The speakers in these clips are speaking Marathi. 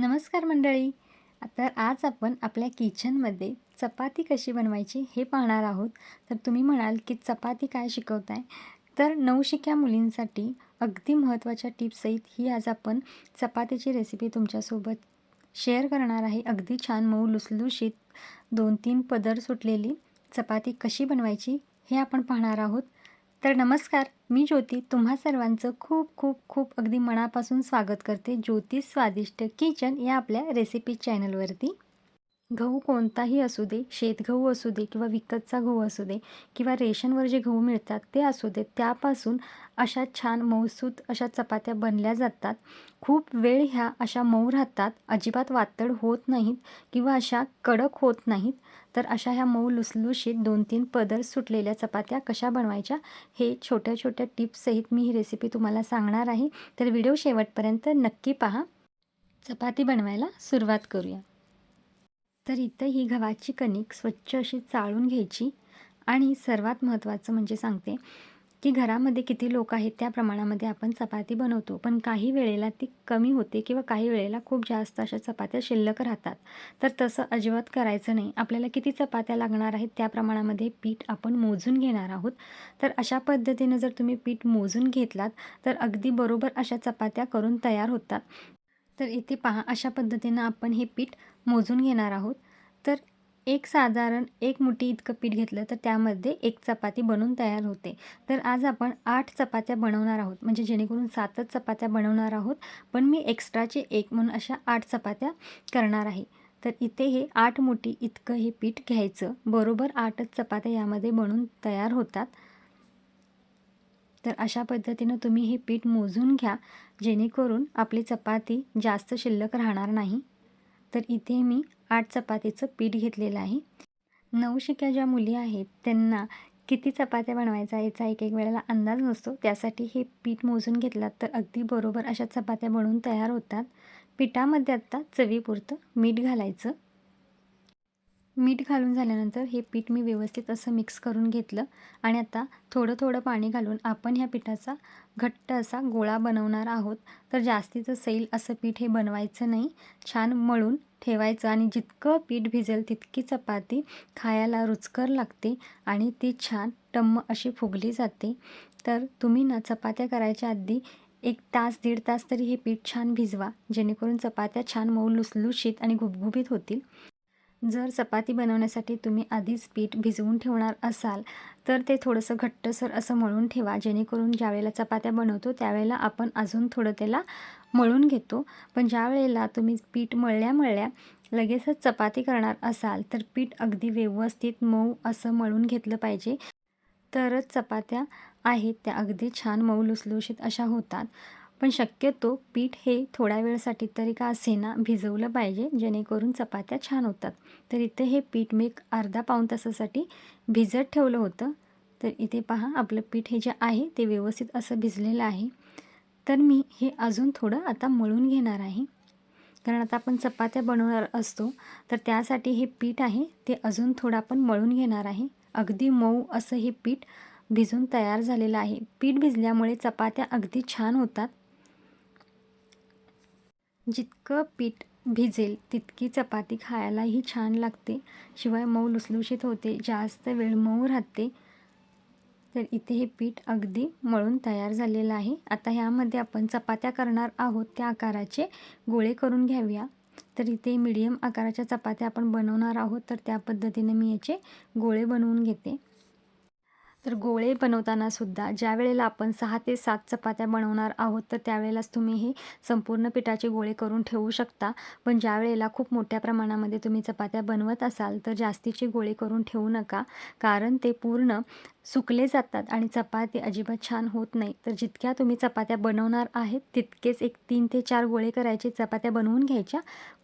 नमस्कार मंडळी. तर आज आपण आपल्या किचनमध्ये चपाती कशी बनवायची हे पाहणार आहोत. तर तुम्ही म्हणाल की चपाती काय शिकवताय? तर नवशिक्या मुलींसाठी अगदी महत्त्वाच्या टिप्ससहित ही आज आपण चपातीची रेसिपी तुमच्यासोबत शेअर करणार आहे. अगदी छान मऊ लुसलुशीत दोन तीन पदर सुटलेली चपाती कशी बनवायची हे आपण पाहणार आहोत. तर नमस्कार मी ज्योती. तुम्हा सर्वांचं खूप खूप खूप अगदी मनापासून स्वागत करते ज्योती स्वादिष्ट किचन या आपल्या रेसिपी चॅनलवरती गहू कोणताही असू दे शेतगहू असू दे किंवा विकतचा गहू असू दे किंवा रेशनवर जे गहू मिळतात ते असू दे त्यापासून अशा छान मऊसूत अशा चपात्या बनल्या जातात. खूप वेळ ह्या अशा मऊ राहतात अजिबात वातड होत नाहीत किंवा अशा कडक होत नाहीत. तर अशा ह्या मऊ लुसलुशीत दोन तीन पदर सुटलेल्या चपात्या कशा बनवायच्या हे छोट्या छोट्या टिप्ससहित मी ही रेसिपी तुम्हाला सांगणार आहे. तर व्हिडिओ शेवटपर्यंत नक्की पहा. चपाती बनवायला सुरुवात करूया. तर इथं ही गव्हाची कणिक स्वच्छ अशी चाळून घ्यायची. आणि सर्वात महत्त्वाचं म्हणजे सांगते की घरामध्ये किती लोक आहेत त्या प्रमाणामध्ये आपण चपाती बनवतो. पण काही वेळेला ती कमी होते किंवा काही वेळेला खूप जास्त अशा चपात्या शिल्लक राहतात. तर तसं अजिबात करायचं नाही. आपल्याला किती चपात्या लागणार आहेत त्या प्रमाणामध्ये पीठ आपण मोजून घेणार आहोत. तर अशा पद्धतीनं जर तुम्ही पीठ मोजून घेतलात तर अगदी बरोबर अशा चपात्या करून तयार होतात. तर इथे पहा अशा पद्धतीनं आपण हे पीठ मोजून घेणार आहोत. तर एक साधारण एक मुठी इतकं पीठ घेतलं तर त्यामध्ये एक चपाती बनवून तयार होते. तर आज आपण आठ चपात्या बनवणार आहोत. म्हणजे जेणेकरून सातच चपात्या बनवणार आहोत. पण मी एक्स्ट्राचे एक म्हणून अशा आठ चपात्या करणार आहे. तर इथे हे आठ मुठी इतकं हे पीठ घ्यायचं. बरोबर आठच चपात्या यामध्ये बनवून तयार होतात. तर अशा पद्धतीनं तुम्ही हे पीठ मोजून घ्या. जेणेकरून आपली चपाती जास्त शिल्लक राहणार नाही. तर इथे मी आठ चपातीचं पीठ घेतलेलं आहे. नवशिक्या ज्या मुली आहेत त्यांना किती चपात्या बनवायचा याचा एक एक वेळेला अंदाज नसतो. त्यासाठी हे पीठ मोजून घेतलात तर अगदी बरोबर अशा चपात्या बनवून तयार होतात. पिठामध्ये आत्ता चवीपुरतं मीठ घालायचं. मीठ घालून झाल्यानंतर हे पीठ मी व्यवस्थित असं मिक्स करून घेतलं. आणि आता थोडं थोडं पाणी घालून आपण ह्या पिठाचा घट्ट असा गोळा बनवणार आहोत. तर जास्तीचं सैल असं पीठ हे बनवायचं नाही. छान मळून ठेवायचं आणि जितकं पीठ भिजेल तितकी चपाती खायला रुचकर लागते आणि ती छान टम्म अशी फुगली जाते. तर तुम्ही ना चपात्या करायच्या आधी एक तास दीड तास तरी हे पीठ छान भिजवा. जेणेकरून चपात्या छान मऊ लुसलुशीत आणि गुबगुबीत होतील. जर चपाती बनवण्यासाठी तुम्ही आधीच पीठ भिजवून ठेवणार असाल तर ते थोडंसं घट्टसर असं मळून ठेवा. जेणेकरून ज्यावेळेला चपात्या बनवतो त्यावेळेला आपण अजून थोडं त्याला मळून घेतो. पण ज्या वेळेला तुम्ही पीठ मळल्या मळल्या लगेचच चपाती करणार असाल तर पीठ अगदी व्यवस्थित मऊ असं मळून घेतलं पाहिजे. तरच चपात्या आहेत त्या अगदी छान मऊ लुसलुशीत अशा होतात. पण शक्यतो पीठ हे थोड्या वेळसाठी तरी का असेना भिजवलं पाहिजे जेणेकरून चपात्या छान होतात. तर इथे हे पीठ मी एक अर्धा पाऊण तासासाठी भिजत ठेवलं होतं. तर इथे पहा आपलं पीठ हे जे आहे ते व्यवस्थित असं भिजलेलं आहे. तर मी हे अजून थोडं आता मळून घेणार आहे. कारण आता आपण चपात्या बनवणार असतो तर त्यासाठी हे पीठ आहे ते अजून थोडं आपण मळून घेणार आहे. अगदी मऊ असं हे पीठ भिजून तयार झालेलं आहे. पीठ भिजल्यामुळे चपात्या अगदी छान होतात. जितकं पीठ भिजेल तितकी चपाती खायलाही छान लागते. शिवाय मऊ लुसलुशीत होते जास्त वेळ मऊ राहते. तर इथे हे पीठ अगदी मळून तयार झालेलं आहे. आता ह्यामध्ये आपण चपात्या करणार आहोत. त्या आकाराचे गोळे करून घ्याव्या. तर इथे मीडियम आकाराच्या चपात्या आपण बनवणार आहोत. तर त्या पद्धतीने मी याचे गोळे बनवून घेते. तर गोळे बनवताना सुद्धा ज्या वेळेला आपण सहा ते सात चपात्या बनवणार आहोत तर त्यावेळेलाच तुम्ही हे संपूर्ण पिठाचे गोळे करून ठेवू शकता. पण ज्या वेळेला खूप मोठ्या प्रमाणामध्ये तुम्ही चपात्या बनवत असाल तर जास्तीचे गोळे करून ठेवू नका. कारण ते पूर्ण सुकले जातात आणि चपाती अजिबात छान होत नाही. तर जितक्या तुम्ही चपात्या बनवणार आहेत तितकेच एक तीन ते चार गोळे करायचे चपात्या बनवून घ्यायच्या.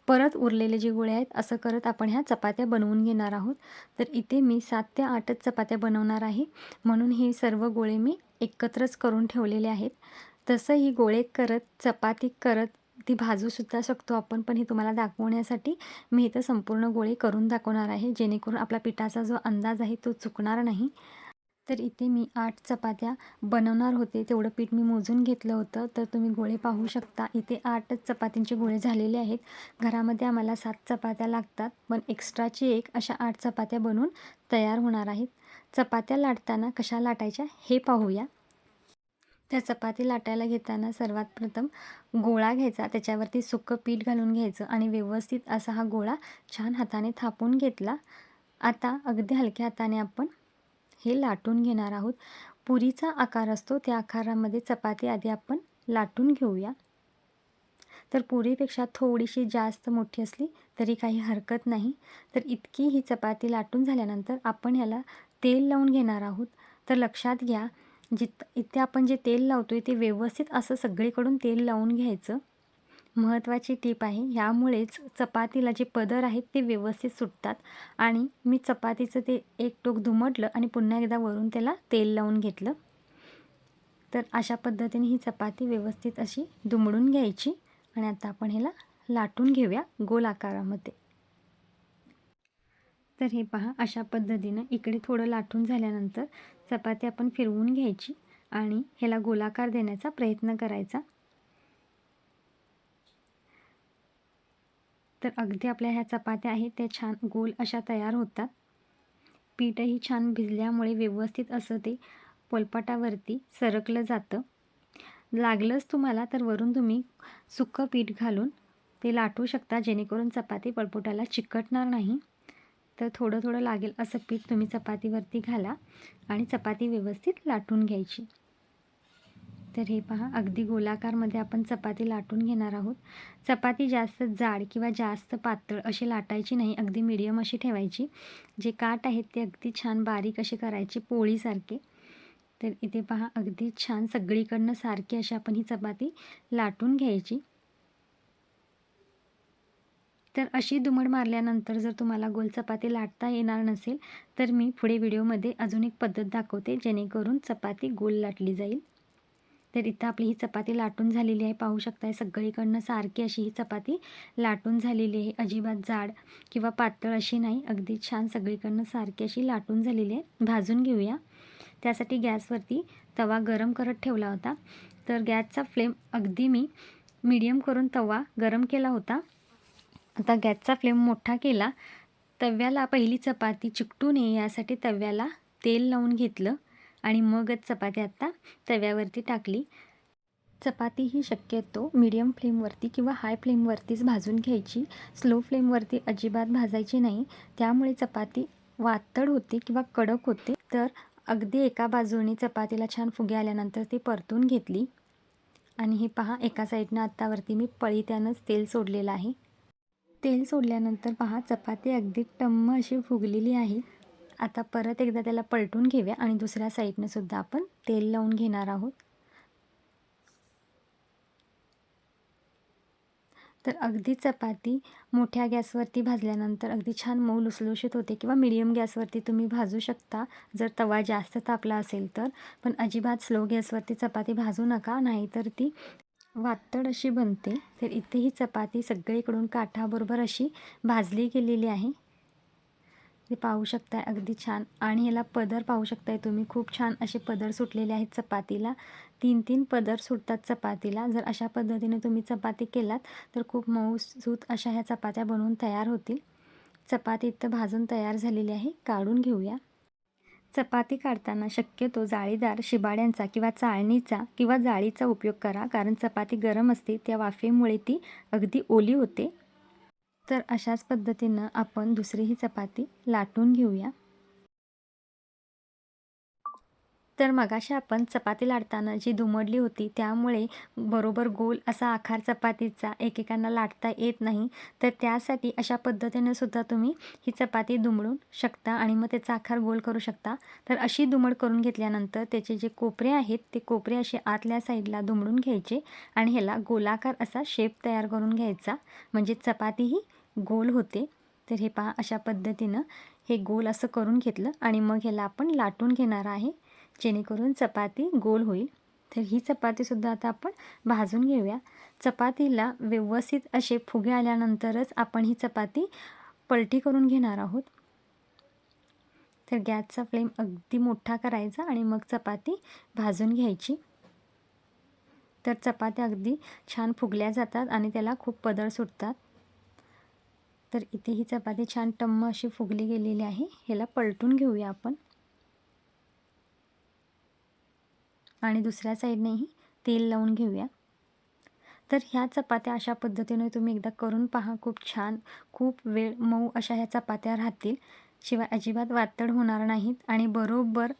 परत उरलेले जे गोळे आहेत असं करत आपण ह्या चपात्या बनवून घेणार आहोत. तर इथे मी सात ते आठच चपात्या बनवणार आहे. म्हणून हे सर्व गोळे मी एकत्रच करून ठेवलेले आहेत. तसं ही गोळे करत चपाती करत ती भाजूसुद्धा शकतो आपण पण हे तुम्हाला दाखवण्यासाठी मी इथं संपूर्ण गोळे करून दाखवणार आहे. जेणेकरून आपला पिठाचा जो अंदाज आहे तो चुकणार नाही. तर इथे मी आठ चपात्या बनवणार होते. तेवढं पीठ मी मोजून घेतलं होतं. तर तुम्ही गोळे पाहू शकता. इथे आठच चपातींचे गोळे झालेले आहेत. घरामध्ये आम्हाला सात चपात्या लागतात. पण एक्स्ट्राची एक अशा आठ चपात्या बनवून तयार होणार आहेत. चपात्या लाटताना कशा लाटायच्या हे पाहूया. त्या चपाती लाटायला घेताना सर्वात प्रथम गोळा घ्यायचा. त्याच्यावरती सुकं पीठ घालून घ्यायचं आणि व्यवस्थित असा हा गोळा छान हाताने थापून घेतला. आता अगदी हलक्या हाताने आपण हे लाटून घेणार आहोत. पुरीचा आकार असतो त्या आकारामध्ये चपाती आधी आपण लाटून घेऊया. तर पुरीपेक्षा थोडीशी जास्त मोठी असली तरी काही हरकत नाही. तर इतकी ही चपाती लाटून झाल्यानंतर आपण ह्याला तेल लावून घेणार आहोत. तर लक्षात घ्या जित इथे आपण जे तेल लावतो आहे ते व्यवस्थित असं सगळीकडून तेल लावून घ्यायचं. महत्त्वाची टीप आहे. ह्यामुळेच चपातीला जे पदर आहेत ते व्यवस्थित सुटतात आणि मी चपातीचं ते एक टोक धुमटलं आणि पुन्हा एकदा वरून त्याला तेल लावून घेतलं. तर अशा पद्धतीने ही चपाती व्यवस्थित अशी दुमडून घ्यायची आणि आता आपण ह्याला लाटून घेऊया गोल आकारामध्ये. तर हे पहा अशा पद्धतीनं इकडे थोडं लाटून झाल्यानंतर चपाती आपण फिरवून घ्यायची आणि ह्याला गोलाकार देण्याचा प्रयत्न करायचा. तर अगदी आपल्या ह्या चपात्या आहेत त्या छान गोल अशा तयार होतात. पीठही छान भिजल्यामुळे व्यवस्थित असं ते पोलपाटावरती सरकलं जातं. लागलंच तुम्हाला तर वरून तुम्ही सुकं पीठ घालून ते लाटू शकता जेणेकरून चपाती पळपुटाला चिकटणार नाही. तर थोडं थोडं लागेल असं पीठ तुम्ही चपातीवरती घाला आणि चपाती व्यवस्थित लाटून घ्यायची. तर हे पहा अगदी गोलाकारमध्ये आपण चपाती लाटून घेणार आहोत. चपाती जास्त जाड किंवा जास्त पातळ अशी लाटायची नाही अगदी मिडियम अशी ठेवायची. जे काठ आहेत ते अगदी छान बारीक असे करायचे पोळीसारखे. तर इथे पहा अगदी छान सगळीकडनं सारखी अशी आपण ही चपाती लाटून घ्यायची. तर अशी दुमड मारल्यानंतर जर तुम्हाला गोल चपाती लाटता येणार नसेल तर मी पुढे व्हिडिओमध्ये अजून एक पद्धत दाखवते जेणेकरून चपाती गोल लाटली जाईल. तर इथं आपली ही चपाती लाटून झालेली आहे. पाहू शकताय सगळीकडनं सारखी अशी ही चपाती लाटून झालेली आहे. अजिबात जाड किंवा पातळ अशी नाही. अगदी छान सगळीकडनं सारखी अशी लाटून झालेली आहे. भाजून घेऊया. त्यासाठी गॅसवरती तवा गरम करत ठेवला होता. तर गॅसचा फ्लेम अगदी मी मीडियम करून तवा गरम केला होता. आता गॅसचा फ्लेम मोठा केला. तव्याला पहिली चपाती चिकटू नये यासाठी तव्याला तेल लावून घेतलं. आणि मगच चपाती आत्ता तव्यावरती टाकली. चपाती ही शक्यतो मीडियम फ्लेमवरती किंवा हाय फ्लेमवरतीच भाजून घ्यायची. स्लो फ्लेमवरती अजिबात भाजायची नाही. त्यामुळे चपाती वातड होते किंवा कडक होते. तर अगदी एका बाजूने चपातीला छान फुगे आल्यानंतर ती परतून घेतली. आणि हे पहा एका साईडनं आत्तावरती मी पळीत्यानंच तेल सोडलेलं आहे. तेल सोडल्यानंतर पहा चपाती अगदी टम्म अशी फुगलेली आहे. आता परत एकदा त्याला पलटून घेऊया आणि दुसऱ्या साईडनं सुद्धा आपण तेल लावून घेणार आहोत. तर अगदी चपाती मोठ्या गॅसवरती भाजल्यानंतर अगदी छान मऊ लुसलुशीत होते किंवा मिडियम गॅसवरती तुम्ही भाजू शकता. जर तवा जास्त तापला असेल तर. पण अजिबात स्लो गॅसवरती चपाती भाजू नका नाहीतर ती वातड अशी बनते. तर इथे ही चपाती सगळीकडून काठाबरोबर अशी भाजली गेलेली आहे. ते पाहू शकताय अगदी छान. आणि याला पदर पाहू शकताय तुम्ही. खूप छान असे पदर सुटलेले आहेत चपातीला. तीन तीन पदर सुटतात चपातीला. जर अशा पद्धतीने तुम्ही चपाती केलात तर खूप मऊसूत अशा ह्या चपात्या बनवून तयार होतील. चपाती इथं भाजून तयार झालेली आहे. काढून घेऊया. चपाती काढताना शक्यतो जाळीदार शिबाड्यांचा किंवा चाळणीचा किंवा जाळीचा उपयोग करा. कारण चपाती गरम असते. त्या वाफेमुळे ती अगदी ओली होते. तर अशाच पद्धतीनं आपण दुसरी ही चपाती लाटून घेऊया. तर मगाशी आपण चपाती लाटताना जी दुमडली होती त्यामुळे बरोबर गोल असा आकार चपातीचा एकेकांना लाटता येत नाही. तर त्यासाठी अशा पद्धतीनं सुद्धा तुम्ही ही चपाती दुमडून शकता आणि मग त्याचा आकार गोल करू शकता. तर अशी दुमड करून घेतल्यानंतर त्याचे जे कोपरे आहेत ते कोपरे असे आतल्या साईडला दुमडून घ्यायचे आणि ह्याला गोलाकार असा शेप तयार करून घ्यायचा. म्हणजे चपाती ही गोल होते. तर हे पहा अशा पद्धतीनं हे गोल असं करून घेतलं आणि मग ह्याला आपण लाटून घेणार आहे. जेणेकरून चपाती गोल होईल. तर ही चपातीसुद्धा आता आपण भाजून घेऊया. चपातीला व्यवस्थित असे फुगे आल्यानंतरच आपण ही चपाती पलटी करून घेणार आहोत. तर गॅसचा फ्लेम अगदी मोठा करायचा आणि मग चपाती भाजून घ्यायची. तर चपात्या अगदी छान फुगल्या जातात आणि त्याला खूप पदर सुटतात. तर इथे ही चपाती छान टम्म अशी फुगली गेलेली आहे. ह्याला पलटून घेऊया आपण. आणि दुसऱ्या साईडनेही तेल लावून घेऊया. तर ह्या चपात्या अशा पद्धतीने तुम्ही एकदा करून पहा. खूप छान खूप वेळ मऊ अशा ह्या चपात्या राहतील. शिवाय अजिबात वातड होणार नाहीत. आणि बरोबर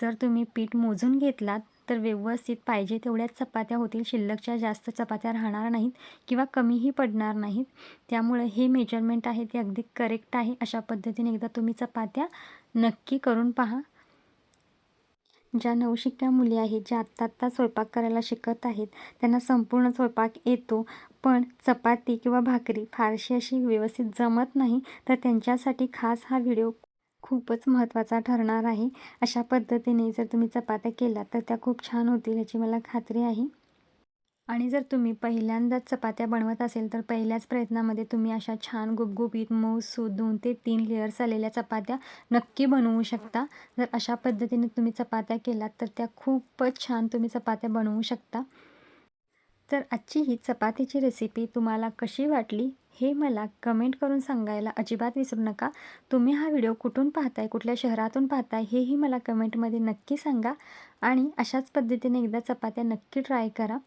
जर तुम्ही पीठ मोजून घेतलात तर व्यवस्थित पाहिजे तेवढ्याच चपात्या होतील. शिल्लकच्या जास्त चपात्या राहणार नाहीत किंवा कमीही पडणार नाहीत. त्यामुळे हे मेजरमेंट आहे ते अगदी करेक्ट आहे. अशा पद्धतीने एकदा तुम्ही चपात्या नक्की करून पहा. ज्या नवशिक्या मुली आहेत ज्या आत्ता आत्ता स्वयंपाक करायला शिकत आहेत त्यांना संपूर्ण स्वयंपाक येतो. पण चपाती किंवा भाकरी फारशी अशी व्यवस्थित जमत नाही तर त्यांच्यासाठी खास हा व्हिडिओ खूपच महत्त्वाचा ठरणार आहे. अशा पद्धतीने जर तुम्ही चपात्या केल्या तर त्या खूप छान होतील याची मला खात्री आहे. आणि जर तुम्ही पहिल्यांदाच चपात्या बनवत असेल तर पहिल्याच प्रयत्नामध्ये तुम्ही अशा छान गुबगुबीत मऊसूत दोन ते तीन लेअर्स आलेल्या चपात्या नक्की बनवू शकता. जर अशा पद्धतीने तुम्ही चपात्या केलात तर त्या खूपच छान तुम्ही चपात्या बनवू शकता. तर आजची ही चपातीची रेसिपी तुम्हाला कशी वाटली हे मला कमेंट करून सांगायला अजिबात विसरू नका. तुम्ही हा व्हिडिओ कुठून पाहताय कुठल्या शहरातून पाहताय हेही मला कमेंटमध्ये नक्की सांगा. आणि अशाच पद्धतीने एकदा चपात्या नक्की ट्राय करा.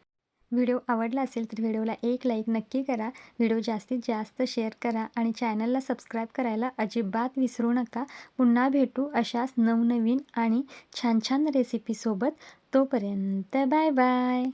व्हिडिओ आवडला असेल तर व्हिडिओला एक लाईक नक्की करा. व्हिडिओ जास्तीत जास्त शेअर करा आणि चॅनलला सबस्क्राईब करायला अजिबात विसरू नका. पुन्हा भेटू अशाच नवनवीन आणि छान छान रेसिपीसोबत तोपर्यंत बाय बाय.